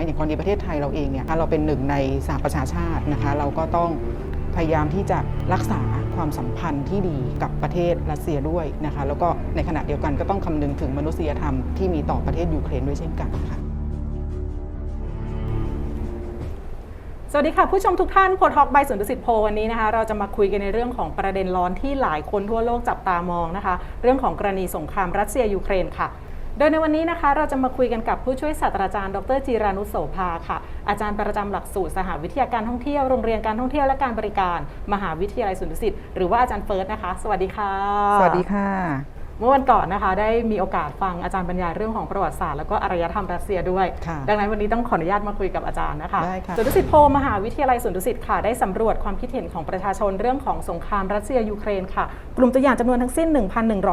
นะอย่างกรณีประเทศไทยเราเองเนี่ยเราเป็นหนึ่งในสหประชาชาตินะคะเราก็ต้องพยายามที่จะรักษาความสัมพันธ์ที่ดีกับประเทศรัสเซียด้วยนะคะแล้วก็ในขณะเดียวกันก็ต้องคำนึงถึงมนุษยธรรมที่มีต่อประเทศยูเครนด้วยเช่นกันค่ะสวัสดีค่ะ ผู้ชมทุกท่านโพทอกใบสุนทรสิทธิ์โพวันนี้นะคะเราจะมาคุยกันในเรื่องของประเด็นร้อนที่หลายคนทั่วโลกจับตามองนะคะ เรื่องของกรณีสงครามรัสเซียยูเครนค่ะ ดยในวันนี้นะคะเราจะมาคุยกันกับผู้ช่วยศาสตราจารย์ ดรจีรานุโสภาค่ะ อาจารย์ประจำหลักสูตรสหวิทยาการท่องเที่ยวโรงเรียนการท่องเที่ยวและการบริการ มหาวิทยาลัยสุนทรศิษย์หรือว่าอาจารย์เฟิร์สนะคะ สวัสดีค่ะ สวัสดีค่ะ เมื่อวันก่อนนะคะได้มีโอกาสฟังอาจารย์บรรยายเรื่องของประวัติศาสตร์แล้วก็อารยธรรมรัสเซียด้วย ค่ะดังนั้นวันนี้ต้องขออนุญาตมาคุยกับอาจารย์นะคะได้ค่ะสุนทรศิษย์โพมหาวิทยาลัยสุนทรศิษย์ค่ะได้สำรวจความคิดเห็นของประชาชนเรื่องของสงครามรัสเซียยูเครนค่ะ กลุ่มตัวอย่างจำนวนทั้งสิ้น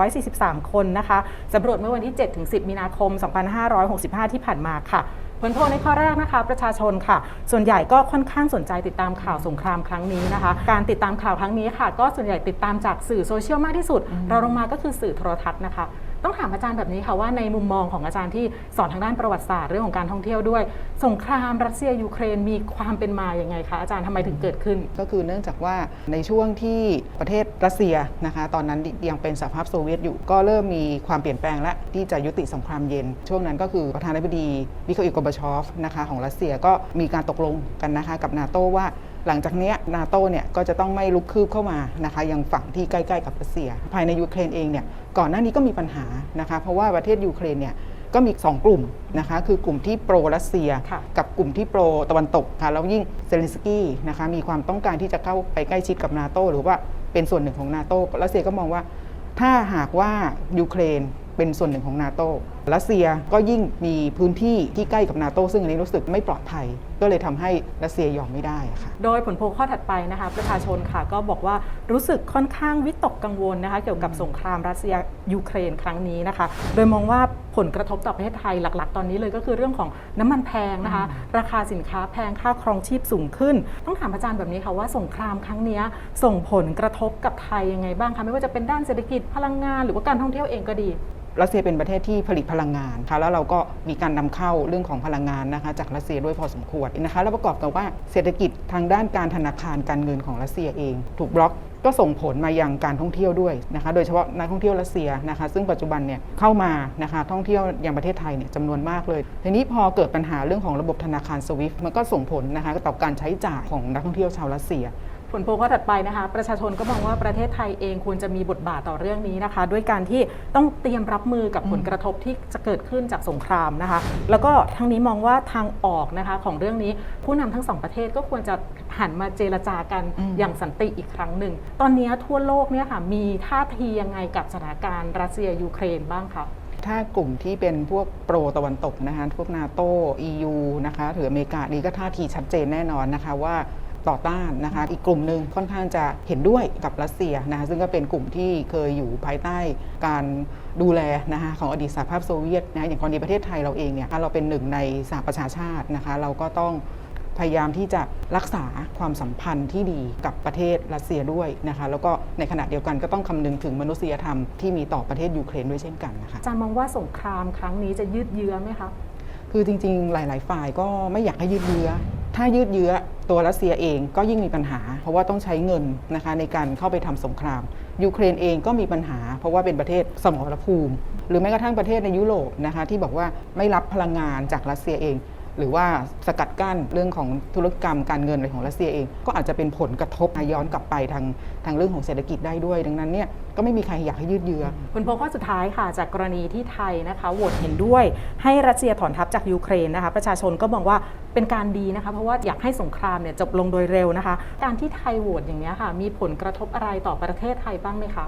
1,143 คนนะคะสำรวจเมื่อวันที่ 7-10 มีนาคม 2565 ที่ผ่านมาค่ะ ผลโพลในข้อแรกนะคะ ประชาชนค่ะ ส่วนใหญ่ก็ค่อนข้างสนใจติดตามข่าวสงครามครั้งนี้นะคะ การติดตามข่าวครั้งนี้ค่ะ ก็ส่วนใหญ่ติดตามจากสื่อโซเชียลมากที่สุดเราลงมาก็คือสื่อโทรทัศน์นะคะ ต้องถามอาจารย์แบบนี้ค่ะว่าในมุมมองของอาจารย์ที่สอนทางด้านประวัติศาสตร์เรื่องของการท่องเที่ยวด้วย สงครามรัสเซียยูเครนมีความเป็นมาอย่างไงคะอาจารย์ทำไมถึงเกิดขึ้น ก็คือเนื่องจากว่าในช่วงที่ประเทศรัสเซียนะคะ ตอนนั้นยังเป็นสหภาพโซเวียตอยู่ ก็เริ่มมีความเปลี่ยนแปลงและที่จะยุติสงครามเย็น ช่วงนั้นก็คือประธานาธิบดีวิคาอิลกอบาชอฟนะคะของรัสเซียก็มีการตกลงกันนะคะกับนาโตว่าหลังจากเนี้นาโตเนี่ยก็จะต้องไม่ลุกคืบเข้ามานะคะยังฝั่งที่ใกล้ๆกับรัสเซีย ภายในยูเครนเองเนี่ยก่อนหน้านี้ก็มีปัญหานะคะเพราะว่าประเทศยูเครนเนี่ยก็มี 2 กลุ่มนะคะคือกลุ่มที่โปรรัสเซียค่ะกับกลุ่มที่โปรตะวันตกค่ะแล้วยิ่งเซเลนสกี้นะคะมีความต้องการที่จะเข้าไปใกล้ชิดกับนาโตหรือว่าเป็นส่วนหนึ่งของนาโตรัสเซียก็มองว่า ถ้าหากว่ายูเครนเป็นส่วนหนึ่งของนาโต รัสเซียก็ยิ่งมีพื้นที่ที่ใกล้กับนาโตซึ่งอันนี้รู้สึกไม่ปลอดภัย ก็เลยทำให้รัสเซียยอมไม่ได้ค่ะ โดยผลโพลข้อถัดไปนะคะประชาชนค่ะก็บอกว่ารู้สึกค่อนข้างวิตกกังวลนะคะเกี่ยวกับสงครามรัสเซียยูเครนครั้งนี้นะคะ โดยมองว่าผลกระทบต่อประเทศไทยหลัก ๆ ตอนนี้เลยก็คือเรื่องของน้ำมันแพงนะคะ ราคาสินค้าแพงค่าครองชีพสูงขึ้น ต้องถามอาจารย์แบบนี้ค่ะว่าสงครามครั้งนี้ส่งผลกระทบกับไทยยังไงบ้างคะไม่ว่าจะเป็นด้านเศรษฐกิจพลังงาน หรือว่าการท่องเที่ยวเองก็ดี รัสเซียเป็นประเทศที่ผลิตพลังงานค่ะแล้วเราก็มีการนำเข้าเรื่องของพลังงานนะคะจากรัสเซียด้วยพอสมควรนะคะแล้วประกอบกับว่าเศรษฐกิจทางด้านการธนาคารการเงินของรัสเซียเอง ถูกบล็อกก็ส่งผลมายังการท่องเที่ยวด้วยนะคะโดยเฉพาะนักท่องเที่ยวรัสเซียนะคะ ซึ่งปัจจุบันเนี่ยเข้ามานะคะท่องเที่ยวอยังประเทศไทยเนี่ยจำนวนมากเลย ทีนี้พอเกิดปัญหาเรื่องของระบบธนาคารสวิฟต์มันก็ส่งผลนะคะต่อการใช้จ่ายของนักท่องเที่ยวชาวรัสเซีย ผลโพลข้อถัดไปนะคะ ประชาชนก็มองว่าประเทศไทยเองควรจะมีบทบาทต่อเรื่องนี้นะคะ ด้วยการที่ต้องเตรียมรับมือกับผลกระทบที่จะเกิดขึ้นจากสงครามนะคะ แล้วก็ทั้งนี้มองว่าทางออกนะคะของเรื่องนี้ผู้นำทั้งสองประเทศก็ควรจะหันมาเจรจากันอืมอย่างสันติอีกครั้งหนึ่ง ตอนนี้ทั่วโลกเนี่ยค่ะมีท่าทียังไงกับสถานการณ์รัสเซียยูเครนบ้างคะถ้ากลุ่มที่เป็นพวกโปรตะวันตกนะคะพวกนาโต EU นะคะหรืออเมริกานี่ก็ท่าทีชัดเจนแน่นอนนะคะว่า ต่อต้านนะคะ อีกกลุ่มหนึ่งค่อนข้างจะเห็นด้วยกับรัสเซียนะคะซึ่งก็เป็นกลุ่มที่เคยอยู่ภายใต้การดูแลนะคะของอดีตสหภาพโซเวียตนะอย่างกรณีประเทศไทยเราเองเนี่ยเราเป็นหนึ่งในสหประชาชาตินะคะ เราก็ต้องพยายามที่จะรักษาความสัมพันธ์ที่ดีกับประเทศรัสเซียด้วยนะคะ แล้วก็ในขณะเดียวกันก็ต้องคำนึงถึงมนุษยธรรมที่มีต่อประเทศยูเครนด้วยเช่นกันนะคะอาจารย์มองว่าสงครามครั้งนี้จะยืดเยื้อไหมคะคือจริงๆ หลาย ๆ ฝ่ายก็ไม่อยากให้ยืดเยื้อ ถ้ายืดเยื้อตัวรัสเซียเองก็ยิ่งมีปัญหา เพราะว่าต้องใช้เงินนะคะในการเข้าไปทำสงคราม ยูเครนเองก็มีปัญหา เพราะว่าเป็นประเทศสมรภูมิ หรือแม้กระทั่งประเทศในยุโรปนะคะที่บอกว่าไม่รับพลังงานจากรัสเซียเอง หรือว่าสกัดกั้นเรื่องของธุรกรรมการเงินอะไรของรัสเซียเอง ก็อาจจะเป็นผลกระทบย้อนกลับไปทางทางเรื่องของเศรษฐกิจได้ด้วย ดังนั้นเนี่ยก็ไม่มีใครอยากให้ยืดเยื้อผลโพลข้อสุดท้ายค่ะจากกรณีที่ไทยนะคะโหวตเห็นด้วย ให้รัสเซียถอนทัพจากยูเครนนะคะประชาชนก็มองว่าเป็นการดีนะคะเพราะว่าอยากให้สงครามเนี่ยจบลงโดยเร็วนะคะ การที่ไทยโหวตอย่างนี้ยค่ะ มีผลกระทบอะไรต่อประเทศไทยบ้างไหมคะ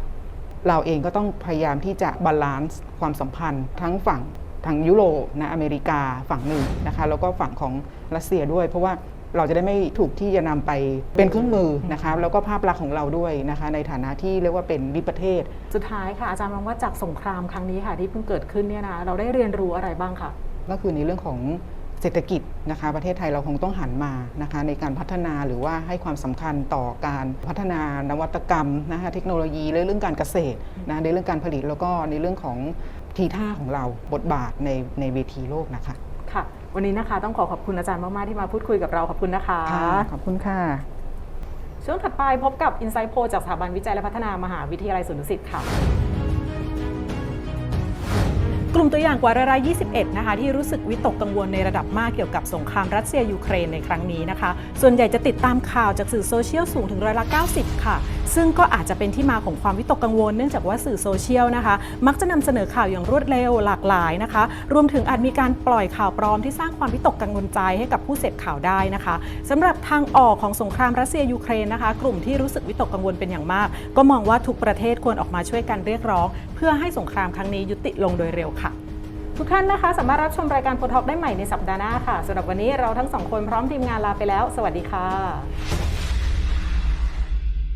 เราเองก็ต้องพยายามที่จะบาลานซ์ความสัมพันธ์ทั้งฝั่ง ทางยุโรปนะอเมริกาฝั่งหนึ่งนะคะแล้วก็ฝั่งของรัสเซียด้วย เพราะว่าเราจะได้ไม่ถูกที่จะนำไปเป็นเครื่องมือนะคะแล้วก็ภาพลักษณ์ของเราด้วยนะคะ ในฐานะที่เรียกว่าเป็นวิปประเทศ สุดท้ายค่ะอาจารย์มองว่าจากสงครามครั้งนี้ค่ะที่เพิ่งเกิดขึ้นเนี่ยนะเราได้เรียนรู้อะไรบ้างคะก็คือในเรื่องของ เศรษฐกิจนะคะประเทศไทยเราคงต้องหันมานะคะในการพัฒนาหรือว่าให้ความสำคัญต่อการพัฒนานวัตกรรมนะคะเทคโนโลยีและเรื่องการเกษตรนะในเรื่องการผลิตแล้วก็ในเรื่องของทีท่าของเราบทบาทในในเวทีโลกนะคะค่ะ วันนี้นะคะต้องขอขอบคุณอาจารย์มาก ๆ ที่มาพูดคุยกับเราขอบคุณนะคะค่ะขอบคุณค่ะช่วงถัดไปพบกับ Insight Poll จากสถาบันวิจัยและพัฒนามหาวิทยาลัยสวนดุสิตค่ะ กลุ่มตัวอย่างกว่าราย21 นะคะ ที่รู้สึกวิตกกังวลในระดับมากเกี่ยวกับสงครามรัสเซียยูเครนในครั้งนี้นะคะ ส่วนใหญ่จะติดตามข่าวจากสื่อโซเชียลสูงถึงร้อยละ 90 ค่ะ ซึ่งก็อาจจะเป็นที่มาของความวิตกกังวล เนื่องจากว่าสื่อโซเชียลนะคะ มักจะนำเสนอข่าวอย่างรวดเร็วหลากหลายนะคะ รวมถึงอาจมีการปล่อยข่าวปลอมที่สร้างความวิตกกังวลใจให้กับผู้เสพข่าวได้นะคะสำหรับทางออกของสงครามรัสเซียยูเครนนะคะ กลุ่มที่รู้สึกวิตกกังวลเป็นอย่างมาก ก็มองว่าทุกประเทศควรออกมาช่วยกันเรียกร้อง เพื่อให้สงครามครั้งนี้ยุติลงโดยเร็วค่ะทุกท่านนะคะ สามารถรับชมรายการโพทอกได้ใหม่ในสัปดาห์หน้าค่ะสำหรับวันนี้เราทั้งสองคนพร้อมทีมงานลาไปแล้ว สวัสดีค่ะ